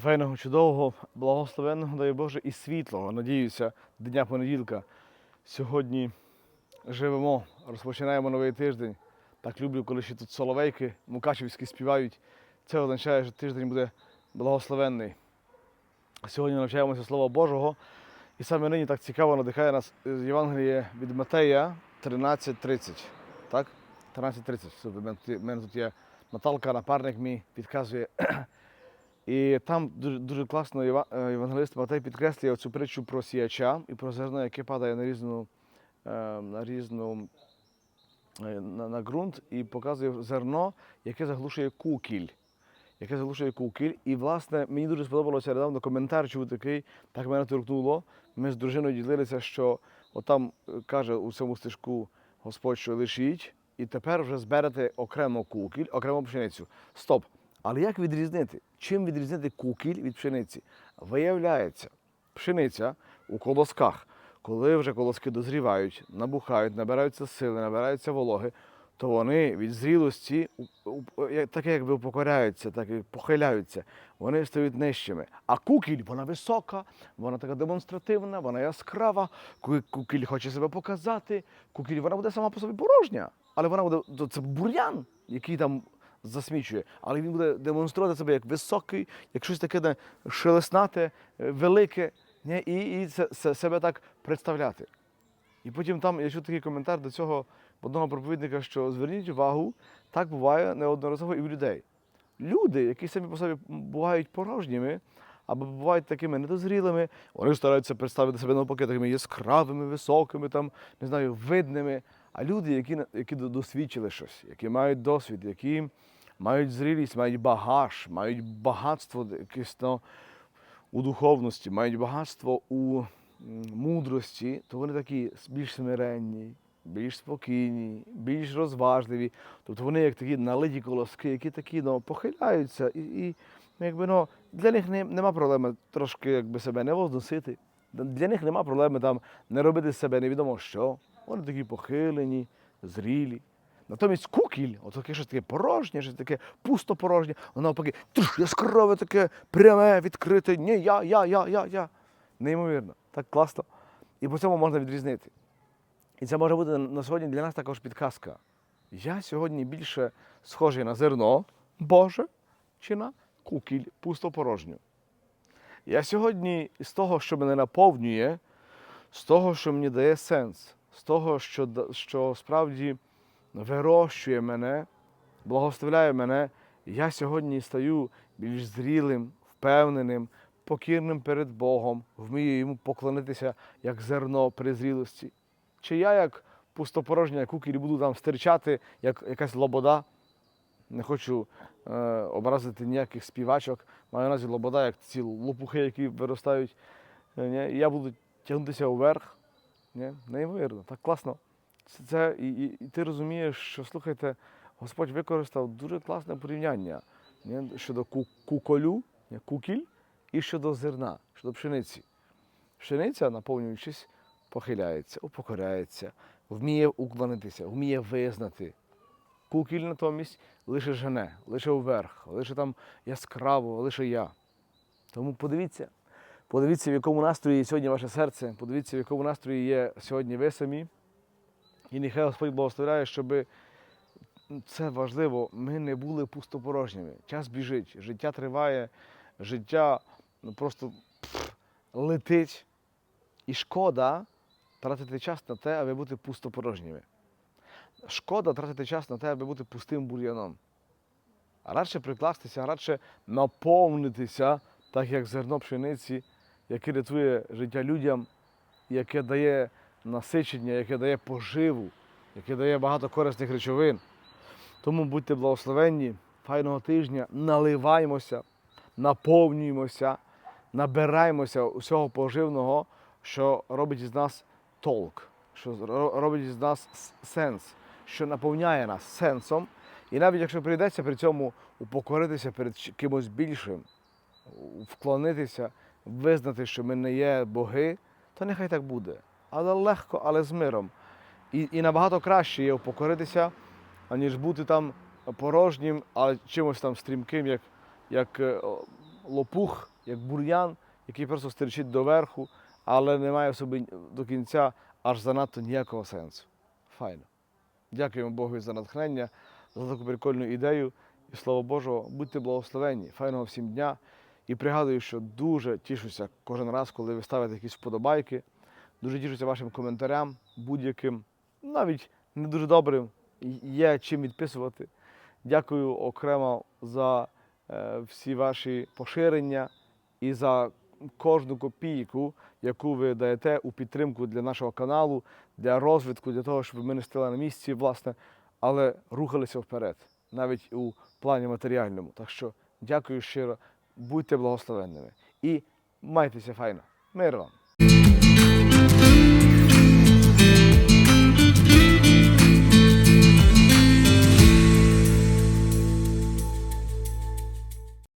файного, чудового, благословенного, дай Боже, і світлого, надіюся, дня понеділка. Сьогодні живемо, розпочинаємо новий тиждень. Так люблю, коли ще тут соловейки мукачівські співають. Це означає, що тиждень буде благословенний. Сьогодні навчаємося Слова Божого. І саме нині так цікаво надихає нас з Євангелія від Матея 13.30. Так? 13.30. У мене тут є Наталка, напарник мій підказує. І там дуже, дуже класно е, євангелист Матей підкреслює цю притчу про сіяча і про зерно, яке падає на різну, е, на різну е, на, на ґрунт і показує зерно, яке заглушує кукіль. Яке заглушує кукіль. І, власне, мені дуже сподобалося недавно коментар, чув такий, так мене торкнуло. Ми з дружиною ділилися, що отам каже у цьому стежку Господь, що лишіть, і тепер вже зберете окремо кукіль, окремо пшеницю. Стоп! Але як відрізнити? Чим відрізнити кукіль від пшениці? Виявляється, пшениця у колосках, коли вже колоски дозрівають, набухають, набираються сили, набираються вологи, то вони від зрілості так якби покоряються, так і похиляються, вони стають нижчими. А кукіль, вона висока, вона така демонстративна, вона яскрава, кукіль хоче себе показати, кукіль вона буде сама по собі порожня, але вона буде це бур'ян, який там засмічує, але він буде демонструвати себе як високий, як щось таке шелеснате, е, велике, не? і, і це, це, себе так представляти. І потім там я чув такий коментар до цього одного проповідника, що зверніть увагу, так буває неодноразово і в людей. Люди, які самі по собі бувають порожніми, або бувають такими недозрілими, вони стараються представити себе навпаки такими яскравими, високими, там, не знаю, видними. А люди, які, які досвідчили щось, які мають досвід, які мають зрілість, мають багаж, мають багатство якесь ну, у духовності, мають багатство у мудрості, то вони такі більш смиренні, більш спокійні, більш розважливі. Тобто вони як такі налиті колоски, які такі ну, похиляються. І, і якби, ну, для них не, нема проблеми трошки якби, себе не возносити. Для них нема проблеми там не робити з себе невідомо що. Вони такі похилені, зрілі. Натомість кукіль, от таке щось таке порожнє, щось таке пусто порожнє, воно навпаки туш, яскраве таке, пряме, відкрите. Ні, я, я, я, я, я. Неймовірно, так класно. І по цьому можна відрізнити. І це може бути на сьогодні для нас також підказка. Я сьогодні більше схожий на зерно Боже чи на кукіль пустопорожню. Я сьогодні з того, що мене наповнює, з того, що мені дає сенс, з того, що, що справді вирощує мене, благословляє мене, я сьогодні стаю більш зрілим, впевненим, покірним перед Богом, вмію йому поклонитися як зерно при зрілості. Чи я як пустопорожня кукіль буду там стирчати, як якась лобода, не хочу е, образити ніяких співачок. Маю на увазі лобода, як ці лопухи, які виростають. Е? Я буду тягнутися вверх. Неймовірно, так класно. Це, це і, і, ти розумієш, що слухайте, Господь використав дуже класне порівняння щодо ку- куколю, кукіль, і щодо зерна, щодо пшениці. Пшениця, наповнюючись, похиляється, упокоряється, вміє уклонитися, вміє визнати. Кукіль натомість лише жене, лише вверх, лише там яскраво, лише я. Тому подивіться, подивіться, в якому настрої сьогодні ваше серце, подивіться, в якому настрої є сьогодні ви самі. І нехай Господь благословляє, щоб це важливо, ми не були пустопорожніми. Час біжить, життя триває, життя просто пф, летить. І шкода тратити час на те, аби бути пустопорожніми. Шкода тратити час на те, аби бути пустим бур'яном. А радше прикластися, радше наповнитися, так як зерно пшениці, яке рятує життя людям, яке дає насичення, яке дає поживу, яке дає багато корисних речовин. Тому будьте благословенні, файного тижня, наливаємося, наповнюємося, набираємося усього поживного, що робить із нас толк, що робить із нас сенс, що наповняє нас сенсом. І навіть якщо прийдеться при цьому упокоритися перед кимось більшим, вклонитися, визнати, що ми не є боги, то нехай так буде. Але легко, але з миром. І, і набагато краще є упокоритися, аніж бути там порожнім, але чимось там стрімким, як, як е, лопух, як бур'ян, який просто стерчить доверху, але не має в собі до кінця аж занадто ніякого сенсу. Файно. Дякуємо Богу за натхнення, за таку прикольну ідею. І слава Божого, будьте благословенні, файного всім дня. І пригадую, що дуже тішуся кожен раз, коли ви ставите якісь вподобайки. Дуже тішуся вашим коментарям, будь-яким, навіть не дуже добрим. Є чим відписувати. Дякую окремо за е, всі ваші поширення і за кожну копійку, яку ви даєте у підтримку для нашого каналу, для розвитку, для того, щоб ми не стояли на місці, власне, але рухалися вперед, навіть у плані матеріальному. Так що дякую щиро, будьте благословенними і майтеся файно. Мир вам!